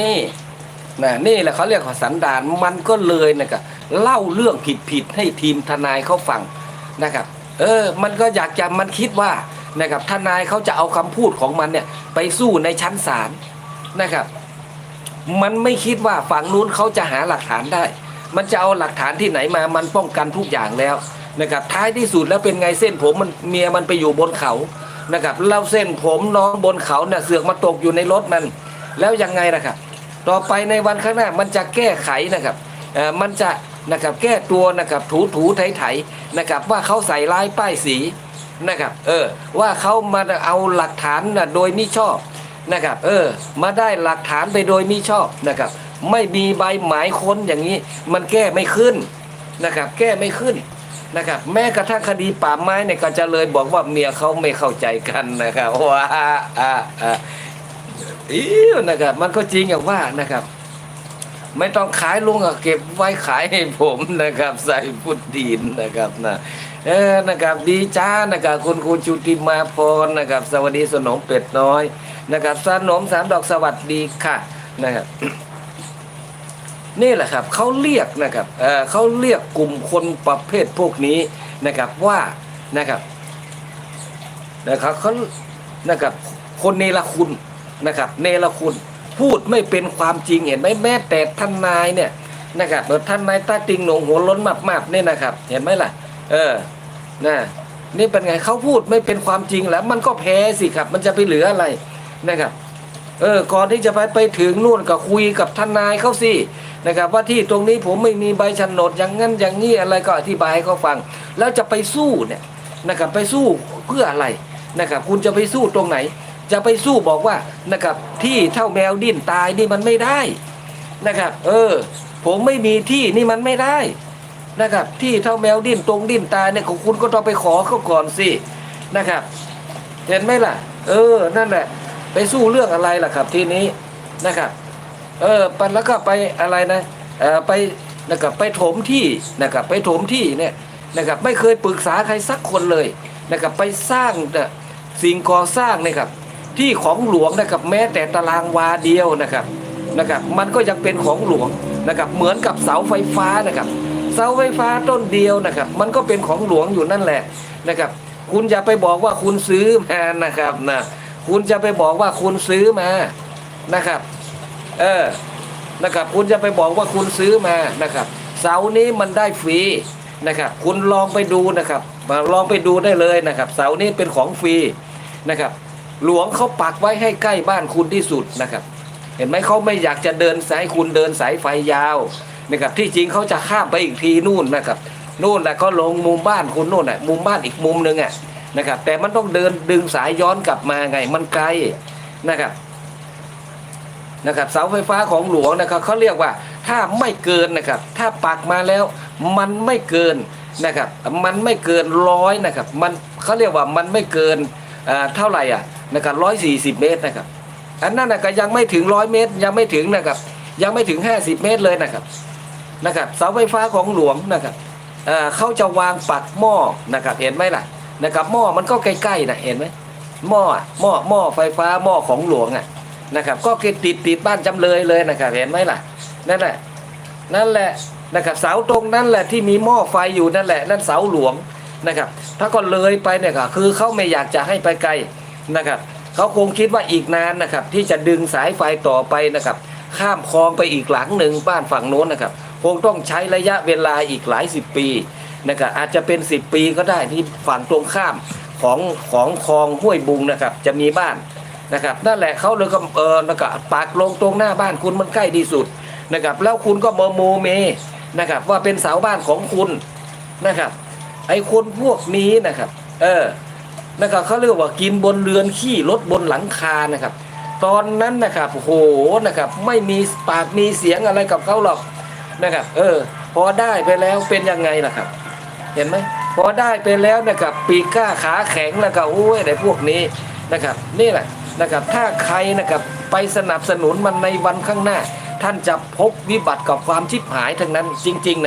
นี่นะนี่แหละเขาเรียกว่าสันดานมันก็เลยนะครับเล่าเรื่องผิดๆให้ทีมทนายเขาฟังนะครับ เออ มันก็อยากจะมันคิดว่านะครับทนายเขาจะเอาคำพูดของมันเนี่ย ไปสู้ในชั้นศาลนะครับ มันไม่คิดว่าฝั่งนู้นเขาจะหาหลักฐานได้ มันจะเอาหลักฐานที่ไหนมามันป้องกันทุกอย่างแล้วนะครับท้ายที่สุดแล้วเป็นไงเส้นผมมันเมียมันไปอยู่บนเขานะครับแล้วเส้นผมน้องบนเขาเนี่ยเสือกมาตกอยู่ในรถมัน แล้วยังไงนะครับต่อไปในวันข้างหน้ามันจะแก้ไขนะครับเอ่อมันจะนะครับแก้ตัวนะครับถูถูไถไถนะครับว่าเขาใส่ร้ายป้ายสีนะครับเออว่าเขามาเอาหลักฐานนะโดยมิชอบนะครับเออมาได้หลักฐานไปโดยมิชอบนะครับ ไม่มีใบหมายค้นอย่างนี้ มันแก้ไม่ขึ้นนะครับ แก้ไม่ขึ้นนะครับ แม้กระทั่งคดีป่าไม้เนี่ยก็จะเลยบอกว่าเมียเขาไม่เข้าใจกันนะครับว่าอ่าอ่าอิ้วนะครับ มันก็จริงอย่างว่านะครับ ไม่ต้องขายลุงอะเก็บไว้ขายให้ผมนะครับ ใส่พุดดินนะครับนะเออนะครับ ดีจ้านะครับคุณคุณจุติมาพรนะครับ สวัสดีสนมเป็ดน้อยนะครับสนมสามดอกสวัสดีค่ะนะครับ นี่แหละครับเขาเรียกนะครับเเขาเรียกกลุ่มคนประเภทพวกนี้นะครับว่านะครับนะครับเขานะครับคนเนรคุณนะครับเนรคุณพูดไม่เป็นความจริงเห็นไหมแม้แต่ท่านนายเนี่ยนะครับเออท่านนายตาติงหนงหัวล้นมากๆเนี่ยนะครับ เห็นไหมล่ะ เออนะนี่เป็นไงเขาพูดไม่เป็นความจริงแล้ว มันก็แพ้สิครับ มันจะไปเหลืออะไรนะครับ เออก่อนที่จะไปไปถึงนู่นก็คุยกับท่านนายเขาสิ นะครับ ว่าที่ตรงนี้ผมไม่มีใบโฉนดอย่างนั้นอย่างนี้อะไรก็อธิบายให้เขาฟัง แล้วจะไปสู้เนี่ยนะครับไปสู้เพื่ออะไรนะครับ คุณจะไปสู้ตรงไหน จะไปสู้บอกว่านะครับที่เท่าแมวดิ้นตายนี่มันไม่ได้นะครับ เออ ผมไม่มีที่นี่มันไม่ได้นะครับ ที่เท่าแมวดิ้นตรงดิ้นตายเนี่ยของคุณก็ต้องไปขอเขาก่อนสินะครับ เห็นไหมล่ะ เออนั่นแหละ ไปสู้เรื่องอะไรล่ะครับ ทีนี้นะครับ เออปันแล้วก็ไปอะไรนะเออไปนะครับไปถมที่นะครับไปถมที่เนี่ยนะครับไม่เคยปรึกษาใครสักคนเลยนะครับไปสร้างนะสิ่งก่อสร้างนะครับที่ของหลวงนะครับแม้แต่ตารางวาเดียวนะครับนะครับมันก็ยังเป็นของหลวงนะครับเหมือนกับเสาไฟฟ้านะครับ เสาไฟฟ้าต้นเดียวนะครับ มันก็เป็นของหลวงอยู่นั่นแหละนะครับคุณอย่าไปบอกว่าคุณซื้อมานะครับนะคุณจะไปบอกว่าคุณซื้อมานะครับ เออนะครับคุณจะไปบอกว่าคุณซื้อมานะครับ เสานี้มันได้ฟรีนะครับคุณลองไปดูนะครับมาลองไปดูได้เลยนะครับ เสานี้เป็นของฟรีนะครับ หลวงเขาปักไว้ให้ใกล้บ้านคุณที่สุดนะครับ เห็นไหมเขาไม่อยากจะเดินสายคุณเดินสายไฟยาวนะครับที่จริงเขาจะข้ามไปอีกทีนู่นนะครับนู่นแหละก็ลงมุมบ้านคุณนู่นแหละมุมบ้านอีกมุมหนึ่งอะนะครับแต่มันต้องเดินดึงสายย้อนกลับมาไงมันไกลนะครับ นะครับเสาไฟฟ้าของหลวงนะครับเขาเรียกว่าถ้าไม่เกินนะครับถ้าปักมาแล้วมันไม่เกินนะครับมันไม่เกินร้อยนะครับมันเขาเรียกว่ามันไม่เกินเท่าไหร่อะนะครับร้อยสี่สิบเมตรนะครับอันนั้นนะก็ยังไม่ถึงร้อยเมตรยังไม่ถึงนะครับยังไม่ถึงห้าสิบเมตรเลยนะครับนะครับเสาไฟฟ้าของหลวงนะครับเขาจะวางปักหม้อนะครับเห็นไหมล่ะนะครับหม้อมันก็ใกล้ๆนะเห็นไหมหม้อหม้อหม้อไฟฟ้าหม้อของหลวงอะ นะครับ ก็ติดติดติดบ้านจำเลยเลยนะครับ เห็นไหมล่ะ นั่นแหละ นั่นแหละนะครับเสาตรงนั้นแหละที่มีหม้อไฟอยู่นั่นแหละ นั่นเสาหลวงนะครับ ถ้าก็เลยไปเนี่ยก็คือเขาไม่อยากจะให้ไปไกลนะครับเขาคงคิดว่าอีกนานนะครับ ที่จะดึงสายไฟต่อไปนะครับ ข้ามคลองไปอีกหลังหนึ่งบ้านฝั่งโน้นนะครับ คงต้องใช้ระยะเวลาอีกหลายสิบปีนะครับอาจจะเป็น 10 ปีก็ได้ที่ฝั่งตรงข้ามของของคลองห้วยบุงนะครับ จะมีบ้าน นะครับนั่นแหละเขาเลยก็เออนะครับปากลงตรงหน้าบ้านคุณมันใกล้ที่สุดนะครับแล้วคุณก็มโมเมนะครับว่าเป็นเสาบ้านของคุณนะครับไอ้คนพวกนี้นะครับเออนะครับเขาเรียกว่ากินบนเรือนขี้รถบนหลังคานะครับ ตอนนั้นนะครับโหนะครับไม่มีปากมีเสียงอะไรกับเขาหรอกนะครับเออพอได้ไปแล้วเป็นยังไงล่ะครับ เห็นไหมพอได้ไปแล้วนะครับปีกก้าขาแข็งแล้วก็โอ้ยไอ้พวกนี้นะครับนี่แหละ นะครับถ้าใครนะครับไปสนับสนุนมันในวันข้างหน้า ท่านจะพบวิบัติกับความชิบหายทั้งนั้นจริงๆนะ